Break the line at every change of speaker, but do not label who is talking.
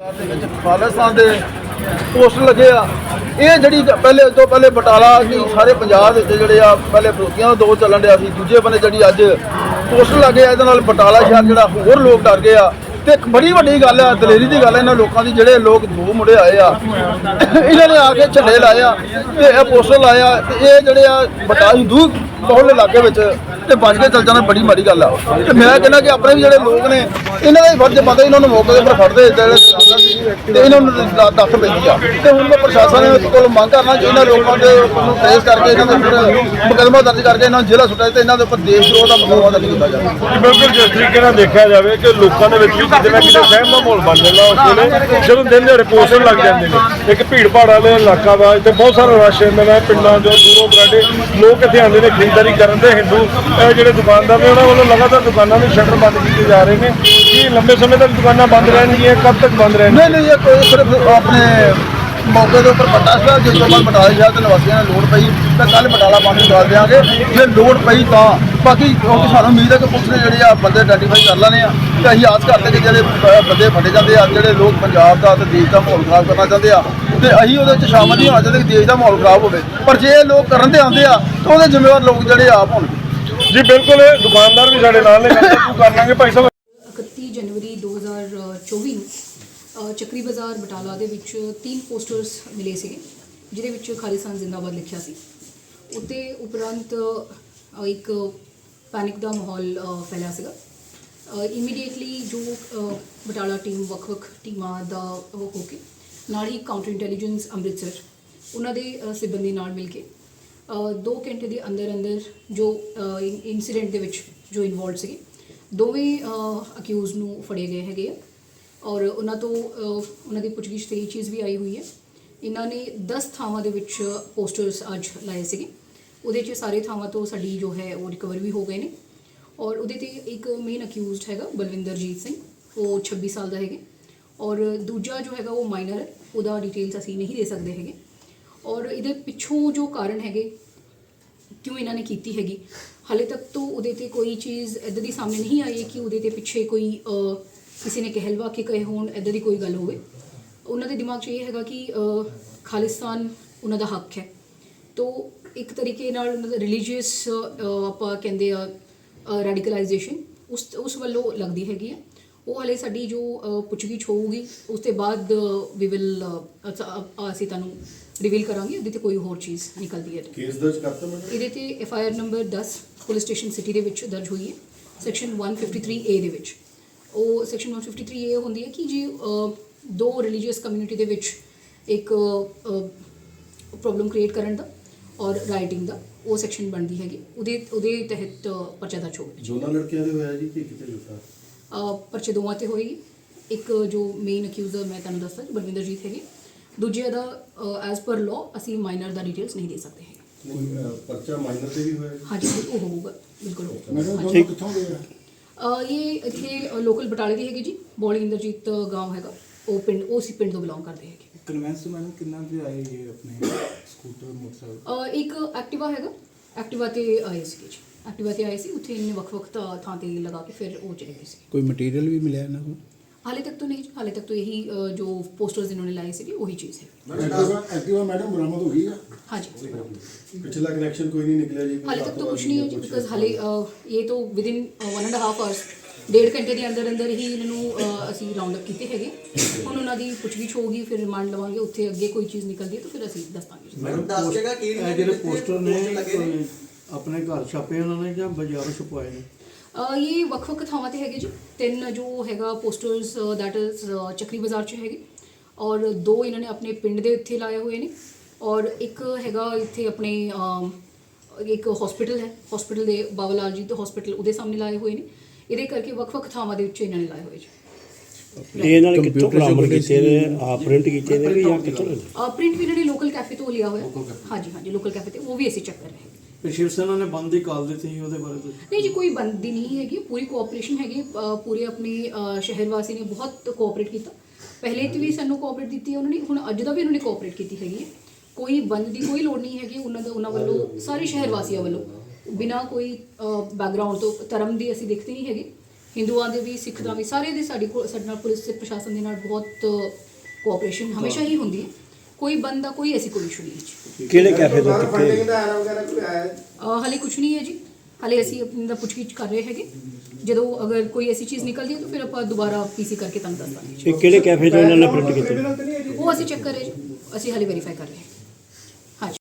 ਦੇ ਵਿੱਚ ਖਾਲਿਸਤਾਨ ਦੇ ਪੋਸਟਰ ਲੱਗੇ ਆ। ਇਹ ਜਿਹੜੀ ਪਹਿਲੇ ਤੋਂ ਪਹਿਲੇ ਬਟਾਲਾ ਸੀ, ਸਾਰੇ ਪੰਜਾਬ ਵਿੱਚ ਜਿਹੜੇ ਆ, ਪਹਿਲੇ ਫਰੋਤੀਆਂ ਦਾ ਦੌਰ ਚੱਲਣ ਡਿਆ ਸੀ। ਦੂਜੇ ਬੰਨੇ ਜਿਹੜੀ ਅੱਜ ਪੋਸਟਰ ਲੱਗੇ ਆ, ਇਹਦੇ ਨਾਲ ਬਟਾਲਾ ਸ਼ਹਿਰ ਜਿਹੜਾ ਹੋਰ ਲੋਕ ਡਰ ਗਏ ਆ। ਤੇ ਇੱਕ ਬੜੀ ਵੱਡੀ ਗੱਲ ਆ, ਦਲੇਰੀ ਦੀ ਗੱਲ ਆ, ਇਹਨਾਂ ਲੋਕਾਂ ਦੀ ਜਿਹੜੇ ਲੋਕ ਦੋ ਮੁੰਡੇ ਆਏ ਆ, ਇਹਨਾਂ ਨੇ ਆ ਕੇ ਝੰਡੇ ਲਾਏ ਆ ਤੇ ਇਹ ਪੋਸਟਰ ਲਾਇਆ ਆ ਤੇ ਇਹ ਜਿਹੜੇ ਆ ਬਟਾ ਦੂ ਬਹੁਲ ਇਲਾਕੇ ਵਿੱਚ ਤੇ ਬਚ ਕੇ ਚੱਲ ਜਾਣਾ ਬੜੀ ਮਾੜੀ ਗੱਲ ਆ। ਤੇ ਮੈਂ ਕਹਿੰਦਾ ਕਿ ਆਪਣੇ ਵੀ ਜਿਹੜੇ ਲੋਕ ਨੇ, ਇਹਨਾਂ ਦਾ ਹੀ ਫਰਜ਼ ਬਣਦਾ, ਇਹਨਾਂ ਨੂੰ ਮੌਕੇ ਦੇ ਉੱਪਰ ਫੜਦੇ ਤੇ ਇਹਨਾਂ ਨੂੰ ਦੱਸ ਪੈਂਦੀ ਆ। ਤੇ ਹੁਣ ਮੈਂ ਪ੍ਰਸ਼ਾਸਨ ਕੋਲ ਮੰਗ ਕਰਨਾ ਕਿ ਇਹਨਾਂ ਲੋਕਾਂ ਦੇ ਨੂੰ ਟ੍ਰੇਸ ਕਰਕੇ ਇਹਨਾਂ ਦੇ ਉੱਪਰ ਮੁਕੱਦਮਾ ਦਰਜ ਕਰਕੇ ਇਹਨਾਂ ਨੂੰ ਜ਼ਿਲ੍ਹਾ ਸੁੱਟਿਆ ਤੇ ਇਹਨਾਂ ਦੇ ਉੱਪਰ ਦੇਸ਼ ਵਿਰੋਧ ਦਾ ਮੁਕੱਦਮਾ ਦਰਜ ਕੀਤਾ ਜਾਵੇ।
ਬਿਲਕੁਲ ਜਿਸ ਤਰੀਕੇ ਨਾਲ ਦੇਖਿਆ ਜਾਵੇ ਕਿ ਲੋਕਾਂ ਦੇ ਵਿੱਚ ਵੀ ਕਿਤੇ ਨਾ ਕਿਤੇ ਸਹਿਮ ਦਾ ਮਾਹੌਲ ਬਣ ਜਾਂਦਾ ਉਸ ਵੇਲੇ, ਜਦੋਂ ਦਿਨ ਦਿਹਾੜੇ ਪੋਸਟਰ ਲੱਗ ਜਾਂਦੇ ਨੇ। ਇੱਕ ਭੀੜ ਭਾੜ ਵਾਲੇ ਇਲਾਕਾ ਵਾ, ਇੱਥੇ ਬਹੁਤ ਸਾਰਾ ਰਸ਼ ਹੁੰਦਾ ਹੈ ਪਿੰਡਾਂ ਤੋਂ ਦੂਰੋਂ ਦਰਾਡੇ ਲੋਕ ਇੱਥੇ ਆਉਂਦੇ ਨੇ, ਖਰੀਦਦਾਰੀ ਕਰਨ ਦੇ ਹਿੰਦੂ ਜਿਹੜੇ ਦੁਕਾਨਦਾਰ ਨੇ ਉਹਨਾਂ ਵੱਲੋਂ ਲਗਾਤਾਰ ਦੁਕਾਨਾਂ ਦੇ ਸ਼ਟਰ ਬੰਦ ਕੀਤੇ ਜਾ ਰਹੇ ਨੇ। ਕੀ ਲੰਬੇ ਸਮੇਂ ਤੱਕ ਦੁਕਾਨਾਂ ਬੰਦ ਰਹਿਣਗੀਆਂ, ਕਦ ਤੱਕ ਬੰਦ ਰਹਿਣਗੀਆਂ?
ਨਹੀਂ ਨਹੀਂ, ਇਹ ਕੋਈ ਸਿਰਫ ਆਪਣੇ ਮੌਕੇ ਦੇ ਉੱਪਰ ਪੱਟਾ ਸੀਗਾ ਜਿਸ ਤੋਂ ਬਾਅਦ ਬਟਾਲਾ ਸ਼ਹਿਰ ਦੇ ਨਿਵਾਸੀਆਂ ਨੂੰ ਲੋੜ ਪਈ, ਤਾਂ ਕੱਲ ਬਟਾਲਾ ਬੰਦ ਕਰ ਦਿਆਂਗੇ। ਜੇ ਲੋੜ ਪਈ ਤਾਂ, ਬਾਕੀ ਕਿਉਂਕਿ ਸਾਨੂੰ ਉਮੀਦ ਹੈ ਕਿ ਪੁਲਿਸ ਨੇ ਜਿਹੜੇ ਆ ਬੰਦੇ ਆਈਡੈਂਟੀਫਾਈ ਕਰ ਲੈਣੇ ਆ, ਤੇ ਅਸੀਂ ਆਸ ਕਰਦੇ ਕਿ ਜਿਹੜੇ ਬੰਦੇ ਫੜੇ ਜਾਂਦੇ ਆ, ਜਿਹੜੇ ਲੋਕ ਪੰਜਾਬ ਦਾ ਤੇ ਦੇਸ਼ ਦਾ ਮਾਹੌਲ ਖਰਾਬ ਕਰਨਾ ਚਾਹੁੰਦੇ ਆ ਤੇ ਅਸੀਂ ਉਹਦੇ ਵਿੱਚ ਸ਼ਾਮਲ ਨਹੀਂ ਹੋਣਾ ਚਾਹੁੰਦੇ ਕਿ ਦੇਸ਼ ਦਾ ਮਾਹੌਲ ਖਰਾਬ ਹੋਵੇ। ਪਰ ਜੇ ਇਹ ਲੋਕ ਕਰਨ ਤੇ ਆਉਂਦੇ ਆ ਤਾਂ ਉਹਦੇ ਜ਼ਿੰਮੇਵਾਰ ਲੋਕ ਜਿਹੜੇ ਆਪ ਹੋਣਗੇ।
ਜੀ ਬਿਲਕੁਲ ਦੁਕਾਨਦਾਰ ਵੀ ਸਾਡੇ ਨਾਲ ਨੇ ਗੱਲ ਕਰ ਲਾਂਗੇ ਭਾਈ ਸਾਹਿਬ।
31 ਜਨਵਰੀ 2024 ਨੂੰ ਚੱਕਰੀ ਬਾਜ਼ਾਰ ਬਟਾਲਾ ਦੇ ਵਿੱਚ ਤਿੰਨ ਪੋਸਟਰਸ ਮਿਲੇ ਸੀਗੇ ਜਿਹਦੇ ਵਿੱਚ ਖਾਲਿਸਤਾਨ ਜ਼ਿੰਦਾਬਾਦ ਲਿਖਿਆ ਸੀ। ਉੱਤੇ ਉਪਰੰਤ ਇੱਕ ਪੈਨਿਕ ਦਾ ਮਾਹੌਲ ਫੈਲਿਆ ਸੀਗਾ। ਇਮੀਡੀਏਟਲੀ ਜੋ ਬਟਾਲਾ ਟੀਮ ਵੱਖ-ਵੱਖ ਟੀਮਾਂ ਦਾ ਉਹ ਹੋ ਕੇ ਨਾਲ ਹੀ ਕਾਊਂਟਰ ਇੰਟੈਲੀਜੈਂਸ ਅੰਮ੍ਰਿਤਸਰ ਉਹਨਾਂ ਦੇ ਅ, ਸਿਬੰਦੀ ਨਾਲ ਮਿਲ ਕੇ। 2 ਘੰਟੇ ਦੇ ਅੰਦਰ ਅੰਦਰ ਜੋ ਇਨਸੀਡੈਂਟ ਦੇ ਵਿੱਚ ਜੋ ਇਨਵੋਲਡ ਸੀਗੇ ਦੋਵੇਂ ਅਕਿਊਜ਼ ਨੂੰ ਫੜੇ ਗਏ ਹੈਗੇ ਆ। ਔਰ ਉਹਨਾਂ ਤੋਂ ਉਹਨਾਂ ਦੀ ਪੁੱਛਗਿੱਛ ਤੇ ਇਹ ਚੀਜ਼ ਵੀ ਆਈ ਹੋਈ ਹੈ। ਇਹਨਾਂ ਨੇ 10 ਥਾਵਾਂ ਦੇ ਵਿੱਚ ਪੋਸਟਰਸ ਅੱਜ ਲਾਏ ਸੀਗੇ। ਉਹਦੇ 'ਚ ਸਾਰੇ ਥਾਵਾਂ ਤੋਂ ਸਾਡੀ ਜੋ ਹੈ ਉਹ ਰਿਕਵਰ ਵੀ ਹੋ ਗਏ ਨੇ। ਔਰ ਉਹਦੇ ਤੇ ਇੱਕ ਮੇਨ ਅਕਿਊਜ਼ਡ ਹੈਗਾ ਬਲਵਿੰਦਰਜੀਤ ਸਿੰਘ ਉਹ 26 ਸਾਲ ਦਾ ਹੈਗੇ। ਔਰ ਦੂਜਾ ਜੋ ਹੈਗਾ ਉਹ ਮਾਈਨਰ ਹੈ ਉਹਦਾ ਡਿਟੇਲਸ ਅਸੀਂ ਨਹੀਂ ਦੇ ਸਕਦੇ ਹੈਗੇ। ਔਰ ਇਹਦੇ ਪਿੱਛੋਂ ਜੋ ਕਾਰਨ ਹੈਗੇ, ਕਿਉਂ ਇਹਨਾਂ ਨੇ ਕੀਤੀ ਹੈਗੀ? ਹਾਲੇ ਤੱਕ ਤੋਂ ਉਹਦੇ ਤੇ ਕੋਈ ਚੀਜ਼ ਇਦਾਂ ਦੀ ਸਾਹਮਣੇ ਨਹੀਂ ਆਈ ਕਿ ਉਹਦੇ ਤੇ ਪਿੱਛੇ ਕੋਈ ਕਿਸੇ ਨੇ ਕਹਿਲਵਾ ਕੇ ਕਹੇ ਹੋਣ ਇਦਾਂ ਦੀ ਕੋਈ ਗੱਲ ਹੋਵੇ। ਉਹਨਾਂ ਦੇ ਦਿਮਾਗ 'ਚ ਇਹ ਹੈਗਾ ਕਿ ਖਾਲਿਸਤਾਨ ਉਹਨਾਂ ਦਾ ਹੱਕ ਹੈ। ਤੋ ਇੱਕ ਤਰੀਕੇ ਨਾਲ ਉਹਨਾਂ ਦਾ ਰਿਲੀਜੀਅਸ ਆਪਾਂ ਕਹਿੰਦੇ ਆ ਰੈਡੀਕਲਾਈਜੇਸ਼ਨ ਉਸ ਉਸ ਵੱਲੋਂ ਲੱਗਦੀ ਹੈਗੀ ਆ। ਉਹ ਹਲੇ ਸਾਡੀ ਜੋ ਪੁੱਛਗਿੱਛ ਹੋਊਗੀ ਉਸ ਤੋਂ ਬਾਅਦ ਵੀ ਵਿਲ ਅਸੀਂ ਤੁਹਾਨੂੰ ਰਿਵੀਲ ਕਰਾਂਗੇ ਉਹਦੇ ਤੇ ਕੋਈ ਹੋਰ ਚੀਜ਼ ਨਿਕਲਦੀ ਹੈ
ਕੇਸ ਦਰਜ ਕਰਤਾ ਮੈਡਮ?
ਇਹਦੇ ਤੇ F I R number 10 police station city ਦੇ ਵਿੱਚ ਦਰਜ ਹੋਈ ਹੈ ਸੈਕਸ਼ਨ 153 ਏ ਦੇ ਵਿੱਚ। ਉਹ ਸੈਕਸ਼ਨ 153 ਏ ਹੁੰਦੀ ਹੈ ਕਿ ਜੀ ਦੋ ਰਿਲੀਜੀਅਸ ਕਮਿਊਨਿਟੀ ਦੇ ਵਿੱਚ ਇੱਕ ਪ੍ਰੋਬਲਮ ਕ੍ਰੀਏਟ ਕਰਨ ਦਾ ਔਰ ਰਾਈਟਿੰਗ ਦਾ ਉਹ ਸੈਕਸ਼ਨ ਬਣਦੀ ਹੈਗੀ। ਉਹਦੇ ਉਹਦੇ ਤਹਿਤ ਪਰਚਾ ਦਰਜ ਹੋਵੇ
ਦੋਨਾਂ ਲੜਕਿਆਂ ਦੇ ਹੋਇਆ ਜੀ ਕਿ ਕਿਤੇ
ਅਹ, ਪਰਚੇ ਦੋਵਾਂ ਤੇ ਹੋਏਗੀ। ਇੱਕ ਜੋ ਮੇਨ ਅਕਿਊਜ਼ਰ ਮੈਂ ਤੁਹਾਨੂੰ ਦੱਸਦਾ ਬਲਵਿੰਦਰਜੀਤ ਹੈਗੇ। ਦੂਜੇ ਦਾ ਐਜ਼ ਪਰ ਲਾਅ ਅਸੀਂ ਮਾਈਨਰ ਦਾ ਡਿਟੇਲਸ ਨਹੀਂ ਦੇ ਸਕਦੇ ਹੈਗੇ।
ਕੋਈ ਪਰਚਾ ਮਾਈਨਰ ਤੇ ਵੀ ਹੋਇਆ ਜੀ?
ਹਾਂਜੀ ਉਹ ਹੋਊਗਾ। ਬਿਲਕੁਲ ਹੋਊਗਾ।
ਦੋਨੋਂ ਕਿੱਥੋਂ ਦੇ ਆ
ਇਹ ਇੱਥੇ ਲੋਕਲ ਬਟਾਲੇ ਦੀ ਹੈਗੀ ਜੀ। ਬੋਲੀ ਇੰਦਰਜੀਤ ਗਾਂਵ ਹੈਗਾ। ਉਹ ਪਿੰਡ ਉਹ ਸੀ ਪਿੰਡ ਤੋਂ ਬਿਲੋਂਗ ਕਰਦੇ ਹੈਗੇ।
ਕਨਵੈਂਸ ਮੈਡਮ ਕਿੰਨਾ ਦੇ ਆਏ ਇਹ ਆਪਣੇ ਸਕੂਟਰ ਮੋਟਰਸਾਈਕਲ?
ਇੱਕ ਐਕਟਿਵਾ ਹੈਗਾ। ਐਕਟਿਵਾ ਤੇ ਆਏ ਸੀਗੇ ਜੀ। ਐਕਟਿਵਾ ਤੇ ਆਏ ਸੀ ਉੱਥੇ ਇਹਨੇ ਵੱਖ-ਵੱਖ ਥਾਂ ਥਾਂ ਤੇ ਲਗਾ ਕੇ ਫਿਰ ਉਹ ਚਲੇ ਗਏ ਸੀ।
ਕੋਈ ਮਟੀਰੀਅਲ ਵੀ ਮਿਲਿਆ ਇਹਨਾਂ ਕੋਲ?
ਹਾਲੇ ਤੱਕ ਤਾਂ ਨਹੀਂ ਜੀ, ਹਾਲੇ ਤੱਕ ਤਾਂ ਇਹੀ ਅਹ, ਜੋ ਪੋਸਟਰਸ ਇਹਨਾਂ ਨੇ ਲਾਏ ਸੀਗੇ ਉਹੀ ਚੀਜ਼ ਹੈ।
ਐਕਟਿਵਾ ਐਕਟਿਵਾ ਮੈਡਮ ਬਰਾਮਦ ਹੋ ਗਈ ਆ?
ਹਾਂਜੀ।
ਪਿਛਲਾ ਕਨੈਕਸ਼ਨ ਕੋਈ ਨਹੀਂ ਨਿਕਲਿਆ ਜੀ
ਹਾਲੇ ਤੱਕ ਤਾਂ ਕੁਝ ਨਹੀਂ ਹੈ ਜੀ ਬਿਕਾਜ਼ ਹਾਲੇ ਅਹ, ਇਹ ਤਾਂ ਵਿਦਿਨ 1 ਐਂਡ ਹਾਫ ਆਵਰਸ ਡੇਢ ਘੰਟੇ ਦੇ ਅੰਦਰ ਅੰਦਰ ਹੀ ਇਹਨਾਂ ਨੂੰ ਅਸੀਂ ਰਾਉਂਡ ਅਪ ਕੀਤੇ ਹੈਗੇ। ਹੁਣ ਉਹਨਾਂ ਦੀ ਪੁੱਛਗਿੱਛ ਹੋਊਗੀ ਫਿਰ ਰਿਮਾਂਡ ਲਵਾਂਗੇ ਉੱਥੇ ਅੱਗੇ ਕੋਈ ਚੀਜ਼ ਨਿਕਲਦੀ ਹੈ ਤਾਂ ਫਿਰ ਅਸੀਂ ਦੱਸਾਂਗੇ।
ਮੈਡਮ ਦੱਸ ਦੇਗਾ ਕੀ
ਇਹ ਜਿਹੜੇ ਪੋਸਟਰ ਨੇ ਕੋਈ ਆਪਣੇ ਘਰ ਛਾਪੇ ਉਹਨਾਂ ਨੇ ਜਾਂ ਬਾਜ਼ਾਰੋਂ ਛਪਵਾਏ ਨੇ?
ਇਹ ਵੱਖ-ਵੱਖ ਥਾਵਾਂ ਤੇ ਹੈਗੇ ਜੀ। ਤਿੰਨ ਜੋ ਹੈਗਾ ਪੋਸਟਰਸ ਦੈਟ ਇਜ਼ ਚੱਕਰੀ ਬਾਜ਼ਾਰ 'ਚ ਹੈਗੇ। ਔਰ ਦੋ ਇਹਨਾਂ ਨੇ ਆਪਣੇ ਪਿੰਡ ਦੇ ਉੱਥੇ ਲਾਏ ਹੋਏ ਨੇ। ਔਰ ਇੱਕ ਹੈਗਾ ਇੱਥੇ ਆਪਣੇ ਅਮ, ਇੱਕ ਹਸਪੀਟਲ ਹੈ। ਹਸਪੀਟਲ ਦੇ ਬਾਬਾ ਲਾਲ ਜੀ ਦੇ ਹਸਪੀਟਲ ਉਹਦੇ ਸਾਹਮਣੇ ਲਾਏ ਹੋਏ ਨੇ। ਇਹਦੇ ਕਰਕੇ ਵੱਖ-ਵੱਖ ਥਾਵਾਂ ਦੇ ਵਿੱਚ ਇਹਨਾਂ ਨੇ ਲਾਏ ਹੋਏ ਜੀ।
ਇਹ ਇਹਨਾਂ ਨੇ ਕਿੱਥੋਂ ਬਰਾਮਦ ਕੀਤੇ ਨੇ? ਆ ਪ੍ਰਿੰਟ ਕੀਤੇ ਨੇ ਜਾਂ ਕਿੱਥੋਂ ਲੈਂਦੇ
ਪ੍ਰਿੰਟ ਵੀ ਇਹਨਾਂ ਨੇ ਲੋਕਲ ਕੈਫੇ ਤੋਂ ਲਿਆ ਹੋਇਆ। ਹਾਂਜੀ ਹਾਂਜੀ ਲੋਕਲ ਕੈਫੇ ਤੇ ਉਹ ਵੀ ਅਸੀਂ ਚੈੱਕ ਕਰ ਰਹੇ ਹਾਂ।
ਫਿਰ ਸ਼ਿਵ ਸੈਨਾ ਨੇ ਬੰਦ ਹੀ ਕਾਲ ਦਿੱਤੀ ਸੀ ਉਹਦੇ ਬਾਰੇ ਤੁਸੀਂ।
ਨਹੀਂ ਜੀ ਕੋਈ ਬੰਦੀ ਨਹੀਂ ਹੈਗੀ। ਪੂਰੀ ਕੋਆਪਰੇਸ਼ਨ ਹੈਗੀ। ਅਹ ਪੂਰੇ ਆਪਣੇ ਸ਼ਹਿਰ ਵਾਸੀ ਨੇ ਬਹੁਤ ਕੋਆਪਰੇਟ ਕੀਤਾ। ਪਹਿਲੇ ਤੇ ਵੀ ਸਾਨੂੰ ਕੋਆਪਰੇਟ ਦਿੱਤੀ ਹੈ ਉਹਨਾਂ ਨੇ। ਹੁਣ ਅੱਜ ਦਾ ਵੀ ਉਹਨਾਂ ਨੇ ਕੋਆਪਰੇਟ ਕੀਤੀ ਹੈਗੀ ਹੈ। ਕੋਈ ਬੰਦ ਦੀ ਕੋਈ ਲੋੜ ਨਹੀਂ ਹੈਗੀ। ਉਹਨਾਂ ਦਾ ਉਹਨਾਂ ਵੱਲੋਂ ਸਾਰੇ ਸ਼ਹਿਰ ਵਾਸੀਆਂ ਵੱਲੋਂ। ਬਿਨਾ ਕੋਈ ਬੈਕਗ੍ਰਾਉਂਡ ਤੋਂ ਧਰਮ ਦੀ ਅਸੀਂ ਦੇਖਦੇ ਨਹੀਂ ਹੈਗੇ। ਹਿੰਦੂਆਂ ਦੇ ਵੀ ਸਿੱਖ ਦਾ ਵੀ ਸਾਰੇ ਦੇ ਸਾਡੀ ਕੋਲ ਸਾਡੇ ਨਾਲ ਪੁਲਿਸ ਤੇ ਪ੍ਰਸ਼ਾਸਨ ਦੇ ਨਾਲ ਬਹੁਤ ਕੋਆਪਰੇਸ਼ਨ ਹਮੇਸ਼ਾ ਹੀ ਹੁੰਦੀ ਹੈ। ਕੋਈ ਬੰਦਾ ਕੋਈ ਐਸੀ ਕੋਈ ਇਸ਼ੂ ਨਹੀਂ ਹੈ ਜੀ।
ਕਿਹੜੇ ਕੈਫੇ ਤੋਂ ਕਿੱਥੇ?
ਹਾਲੇ ਕੁਝ ਨਹੀਂ ਹੈ ਜੀ। ਹਾਲੇ ਅਸੀਂ ਆਪਣੀ ਦਾ ਪੁੱਛਗਿੱਛ ਕਰ ਰਹੇ ਹੈਗੇ। ਜਦੋਂ ਅਗਰ ਕੋਈ ਐਸੀ ਚੀਜ਼ ਨਿਕਲਦੀ ਹੈ ਤਾਂ ਫਿਰ ਆਪਾਂ ਦੁਬਾਰਾ ਪੀਸੀ ਕਰਕੇ ਤੁਹਾਨੂੰ ਦੱਸ ਦਾਂਗੇ।
ਕਿਹੜੇ ਕੈਫੇ ਤੋਂ ਇਹਨਾਂ ਨੇ ਪ੍ਰਿੰਟ ਕੀਤੇ?
ਉਹ ਅਸੀਂ ਚੈੱਕ ਕਰ ਰਹੇ ਜੀ। ਅਸੀਂ ਹਾਲੇ ਵੈਰੀਫਾਈ ਕਰ ਰਹੇ ਹਾਂ।